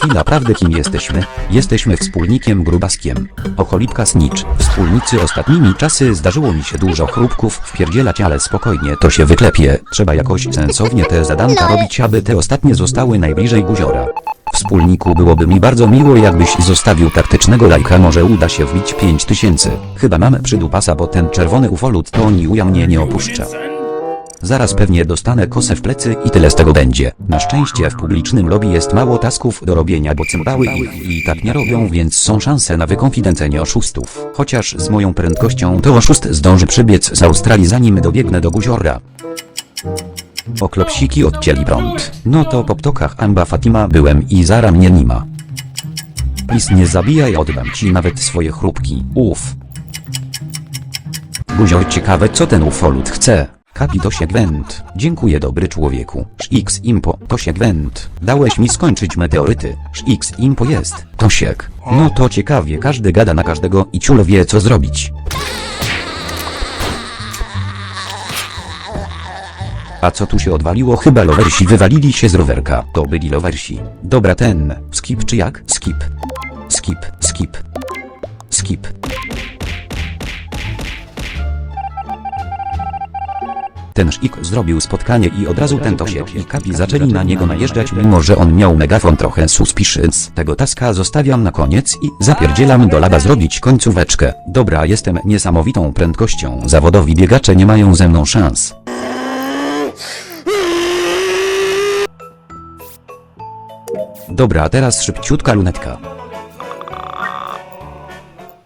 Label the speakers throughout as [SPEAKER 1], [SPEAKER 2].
[SPEAKER 1] Chwila prawdy kim jesteśmy? Jesteśmy wspólnikiem grubaskiem. Ocholipka Snitch. Wspólnicy ostatnimi czasy zdarzyło mi się dużo chrupków wpierdzielać, ale spokojnie to się wyklepie. Trzeba jakoś sensownie te zadanka robić, aby te ostatnie zostały najbliżej guziora. Wspólniku byłoby mi bardzo miło jakbyś zostawił taktycznego lajka może uda się wbić 5000. Chyba mamy przydupasa bo ten czerwony ufolut to oni uja mnie nie opuszcza. Zaraz pewnie dostanę kosę w plecy i tyle z tego będzie. Na szczęście w publicznym lobby jest mało tasków do robienia, bo cymbały ich i tak nie robią, więc są szanse na wykonfidencenie oszustów. Chociaż z moją prędkością to oszust zdąży przybiec z Australii zanim dobiegnę do guziora. Oklopsiki odcięli prąd. No to po ptokach Amba Fatima byłem i zara mnie nima. Please nie zabijaj, oddam ci nawet swoje chrupki. Uf. Guzior ciekawe co ten ufolut chce. Kapi to się gwent. Dziękuję dobry człowieku. X impo, to się gwent. Dałeś mi skończyć meteoryty. X impo jest. Tosiek. No to ciekawie każdy gada na każdego i ciul wie co zrobić. A co tu się odwaliło? Chyba lowersi wywalili się z rowerka. To byli lowersi. Dobra ten. Skip czy jak? Skip. Skip, skip. Skip. Ten szik zrobił spotkanie i od razu ten Tosiek i Kapi zaczęli na niego najeżdżać mimo że on miał megafon trochę suspicious. Tego taska zostawiam na koniec i zapierdzielam do laba zrobić końcóweczkę. Dobra jestem niesamowitą prędkością. Zawodowi biegacze nie mają ze mną szans. Dobra, teraz szybciutka lunetka.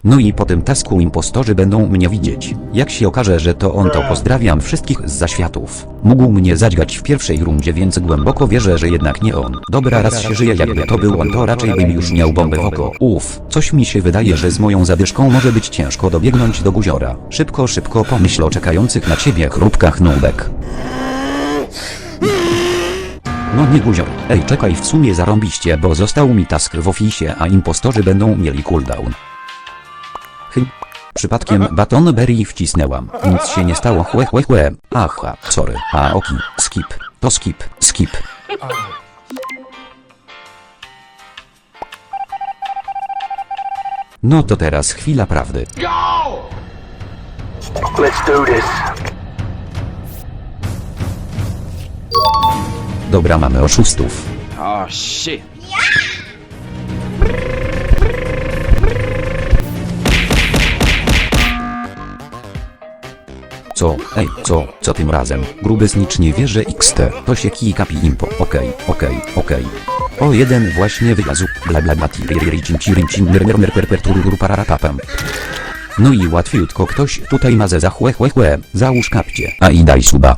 [SPEAKER 1] No i po tym tasku impostorzy będą mnie widzieć. Jak się okaże, że to on, to pozdrawiam wszystkich z zaświatów. Mógł mnie zadźgać w pierwszej rundzie, więc głęboko wierzę, że jednak nie on. Dobra, raz się żyje, jakby to był on, to raczej bym już miał bombę w oko. Uff, coś mi się wydaje, że z moją zadyszką może być ciężko dobiegnąć do guziora. Szybko, szybko pomyśl o czekających na ciebie chrupkach nubek. No nie guzior. Ej, czekaj, w sumie zarąbiście, bo został mi task w ofisie, a impostorzy będą mieli cooldown. Chy. Przypadkiem baton berry wcisnęłam. Nic się nie stało. Chłe, chłe, chłe. Aha, sorry. A oki. Skip. To skip. Skip. No to teraz chwila prawdy.
[SPEAKER 2] Let's do this.
[SPEAKER 1] Dobra, mamy oszustów.
[SPEAKER 3] Oh shit.
[SPEAKER 1] Co? Ej, co? Co tym razem? Gruby znicz nie wie, że XT. To się kij kapi impo. Okej, okej, okej. O jeden właśnie wylazł. Bla bla bla tiriririn cirin cin mer mer mer per per tururu pararapapam. No i łatwiutko ktoś tutaj ma ze za chłe chłe chłe. Załóż kapcie. A i daj suba.